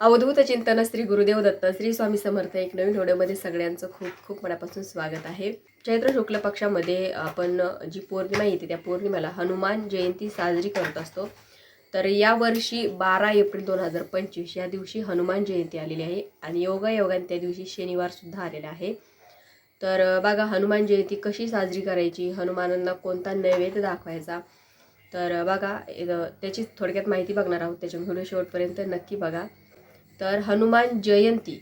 अवधूत चिंतन श्री गुरुदेव दत्त श्री स्वामी समर्थ एक नवीन व्हिडिओमध्ये सगळ्यांचं खूप खूप मनापासून स्वागत आहे. चैत्र शुक्ल पक्षामध्ये आपण जी पौर्णिमा येते त्या पौर्णिमेला हनुमान जयंती साजरी करत असतो. तर यावर्षी बारा एप्रिल दोन हजार पंचवीस या दिवशी हनुमान जयंती आलेली आहे आणि योगायोगाने त्या दिवशी शनिवारसुद्धा आलेला आहे. तर बघा हनुमान जयंती कशी साजरी करायची हनुमानांना कोणता नैवेद्य दाखवायचा? तर बघा त्याची थोडक्यात माहिती बघणार आहोत त्याच्या व्हिडिओ शेवटपर्यंत नक्की बघा. तर हनुमान जयंती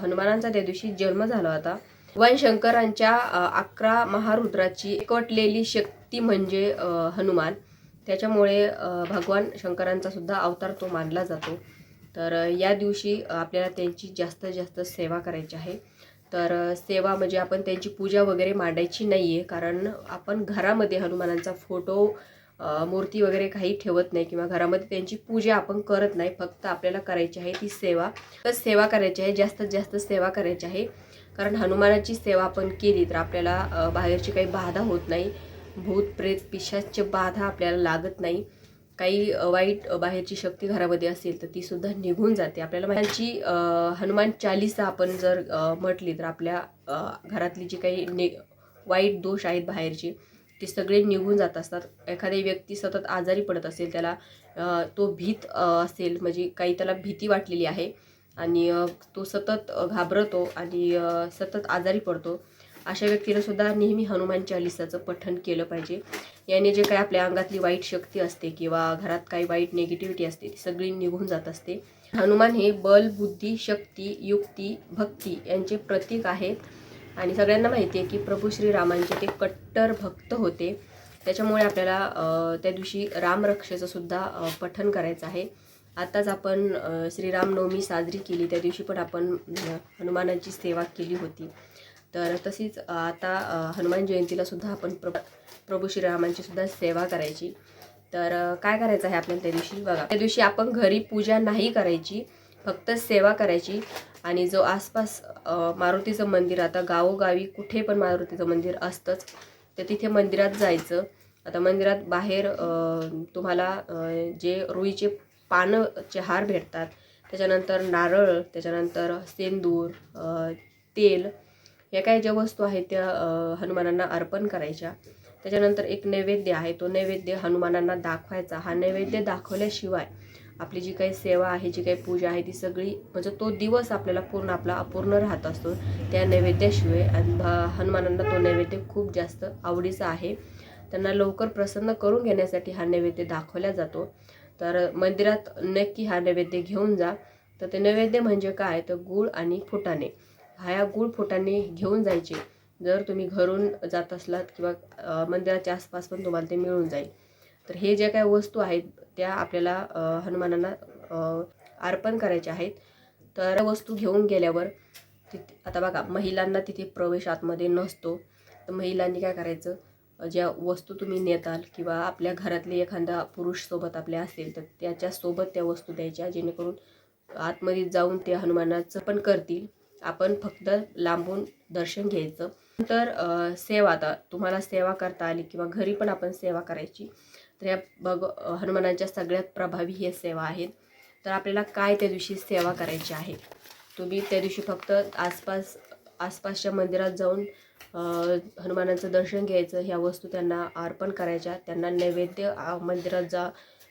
हनुमानांचा त्या दिवशी जन्म झाला होता. वन शंकरांच्या अकरा महारुद्राची एकवटलेली शक्ती म्हणजे हनुमान. त्याच्यामुळे भगवान शंकरांचा सुद्धा अवतार तो मानला जातो. तर या दिवशी आपल्याला त्यांची जास्तीत जास्त सेवा करायची आहे. तर सेवा म्हणजे आपण त्यांची पूजा वगैरे मांडायची नाही आहे कारण आपण घरामध्ये हनुमानांचा फोटो मूर्ती वगैरे काही ठेवत नाही किंवा घरामध्ये त्यांची पूजा आपण करत नाही फक्त आपल्याला करायची आहे ती सेवा. तर सेवा करायची आहे जास्तीत जास्त सेवा करायची आहे. कारण हनुमानाची सेवा आपण केली तर आपल्याला बाहेरची काही बाधा होत नाही. भूत प्रेत पिशाची बाधा आपल्याला लागत नाही. काही वाईट बाहेरची शक्ती घरामध्ये असेल तर ती सुद्धा निघून जाते. आपल्याला त्यांची हनुमान चालीसा आपण जर म्हटली तर आपल्या घरातली जी काही ने वाईट दोष आहेत बाहेरचे ते सगळे निघून जात असतात. एखादी व्यक्ती सतत आजारी पडत असेल त्याला तो भीत असेल म्हणजे काही त्याला भीती वाटलेली आहे आणि तो सतत घाबरतो आणि सतत आजारी पडतो. अशा व्यक्तीनं सुद्धा नेहमी हनुमान चालिसाचं पठण केलं पाहिजे. याने जे काही आपल्या अंगातली वाईट शक्ती असते किंवा घरात काही वाईट निगेटिव्हिटी असते ती सगळी निघून जात असते. हनुमान हे बल बुद्धी शक्ती युक्ती भक्ती यांचे प्रतीक आहेत. आणि सगळ्यांना माहिती आहे की प्रभू श्रीरामांचे ते कट्टर भक्त होते. त्याच्यामुळे आपल्याला त्या दिवशी रामरक्षेचं सुद्धा पठण करायचं आहे. आत्ताच आपण श्रीरामनवमी साजरी केली. त्या दिवशी पण आपण हनुमानाची सेवा केली होती. तर तशीच आता हनुमान जयंतीला सुद्धा आपण प्र प्रभू श्रीरामांची सुद्धा सेवा करायची. तर काय करायचं आहे आपल्याला त्या दिवशी? बघा त्या दिवशी आपण घरी पूजा नाही करायची. फक्त सेवा करायची. आणि जो आसपास मारुतीचं मंदिर आता गावोगावी कुठे पण मारुतीचं मंदिर असतंच तर तिथे मंदिरात जायचं. आता मंदिरात बाहेर तुम्हाला जे रुईचे पानंचे हार भेटतात त्याच्यानंतर नारळ त्याच्यानंतर सेंदूर तेल या काही ज्या वस्तू आहेत त्या हनुमानांना अर्पण करायच्या. त्याच्यानंतर एक नैवेद्य आहे तो नैवेद्य हनुमानांना दाखवायचा. हा नैवेद्य दाखवल्याशिवाय आपली जी काही सेवा आहे जी काही पूजा आहे ती सगळी म्हणजे तो दिवस आपल्याला पूर्ण आपला अपूर्ण राहत असतो. त्या नैवेद्याशिवाय आणि हनुमानांना तो नैवेद्य खूप जास्त आवडीचा आहे. त्यांना लवकर प्रसन्न करून घेण्यासाठी हा नैवेद्य दाखवला जातो. तर मंदिरात नक्की हा नैवेद्य घेऊन जा. तर ते नैवेद्य म्हणजे काय? तर गूळ आणि फुटाणे. ह्या गूळ फुटाणे घेऊन जायचे. जर तुम्ही घरून जात असलात किंवा मंदिराच्या आसपास पण तुम्हाला ते मिळून जाईल. तर हे ज्या काही वस्तू आहेत त्या आपल्याला हनुमानांना अर्पण करायच्या आहेत. तर वस्तू घेऊन गेल्यावर तिथे आता बघा महिलांना तिथे प्रवेश आतमध्ये नसतो. तर महिलांनी काय करायचं? ज्या वस्तू तुम्ही नेताल किंवा आपल्या घरातले एखादा पुरुष सोबत आपल्या असेल तर त्याच्यासोबत त्या वस्तू द्यायच्या जेणेकरून आतमध्ये जाऊन ते हनुमानाचं पण करतील. आपण फक्त लांबून दर्शन घ्यायचं. नंतर सेवा आता तुम्हाला सेवा करता आली किंवा घरी पण आपण सेवा करायची. तर या बघ हनुमानाच्या सगळ्यात प्रभावी हे सेवा आहेत. तर आपल्याला काय त्या दिवशी सेवा करायची आहे? तुम्ही त्या दिवशी फक्त आसपास आसपासच्या मंदिरात जाऊन हनुमानाचं दर्शन घ्यायचं ह्या वस्तू त्यांना अर्पण करायच्या त्यांना नैवेद्य मंदिरात जा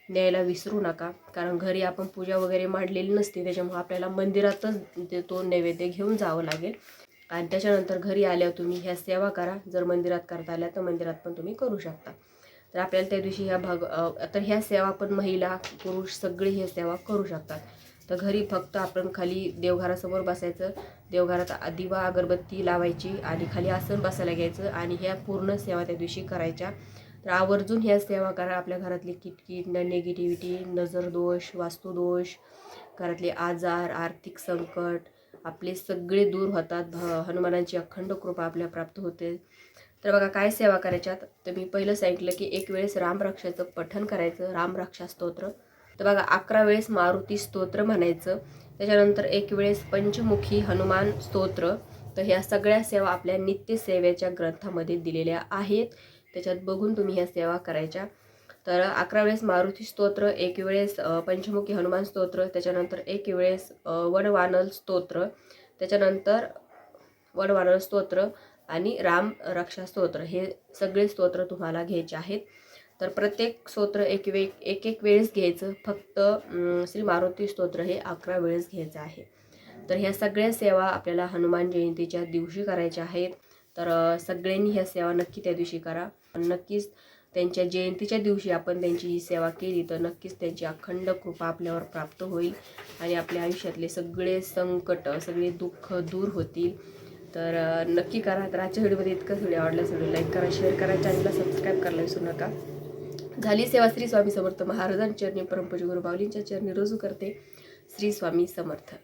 न्यायला विसरू नका. कारण घरी आपण पूजा वगैरे मांडलेली नसते त्याच्यामुळे आपल्याला मंदिरातच ते तो नैवेद्य घेऊन जावं लागेल. आणि त्याच्यानंतर घरी आल्यावर तुम्ही ह्या सेवा करा. जर मंदिरात करता आल्या तर मंदिरात पण तुम्ही करू शकता. तर आपल्याला त्या दिवशी ह्या भाग तर ह्या सेवा पण महिला पुरुष सगळे ह्या सेवा करू शकतात. तर घरी फक्त आपण खाली देवघरासमोर बसायचं देवघरात दिवा अगरबत्ती लावायची आणि खाली आसन बसायला घ्यायचं आणि ह्या पूर्ण सेवा त्या दिवशी करायच्या. तर आवर्जून ह्या सेवा करा आपल्या घरातली किटकिट न निगेटिव्हिटी नजरदोष वास्तुदोष घरातले आजार आर्थिक संकट आपले सगळे दूर होतात. भ- हनुमानांची अखंड कृपा आपल्या प्राप्त होते. तर बघा काय सेवा करायच्यात तर मी पहिलं सांगितलं की एक वेळेस रामरक्षाचं पठण करायचं रामरक्षा स्तोत्र. तर बघा अकरा वेळेस मारुती स्तोत्र म्हणायचं. त्याच्यानंतर एक वेळेस पंचमुखी हनुमान स्तोत्र. तर ह्या सगळ्या सेवा आपल्या नित्य सेवेच्या ग्रंथामध्ये दिलेल्या आहेत. त्याच्यात बघून तुम्ही ह्या सेवा करायच्या. तर अकरा वेळेस मारुती स्तोत्र एक वेळेस पंचमुखी हनुमान स्तोत्र त्याच्यानंतर एक वेळेस वनवानल स्तोत्र त्याच्यानंतर वनवानल स्तोत्र आणि राम रक्षा स्तोत्र हे सगळे स्तोत्र तुम्हाला घ्यायचे आहेत. तर प्रत्येक स्तोत्र एक वे एक एक वेळेस घ्यायचं. फक्त श्री मारुती स्तोत्र हे अकरा वेळेस घ्यायचं आहे. तर ह्या सगळ्या सेवा आपल्याला हनुमान जयंतीच्या दिवशी करायच्या आहेत. तर सगळ्यांनी ह्या सेवा नक्की त्या दिवशी करा. नक्कीच त्यांच्या जयंतीच्या दिवशी आपण त्यांची ही सेवा केली तर नक्कीच त्यांची अखंड कृपा आपल्यावर प्राप्त होईल आणि आपल्या आयुष्यातले सगळे संकट सगळे दुःख दूर होतील. तर नक्की करा. तर आजच्या व्हिडिओमध्ये इतकंच व्हिडिओ आवडला व्हिडिओ लाईक करा शेअर करा चॅनलला सबस्क्राईब करायला विसरू नका. झाली सेवा श्री स्वामी समर्थ. महाराजांच्या चरणी परमपूज गुरु बावलींच्या चरणी रुजू करते. श्री स्वामी समर्थ.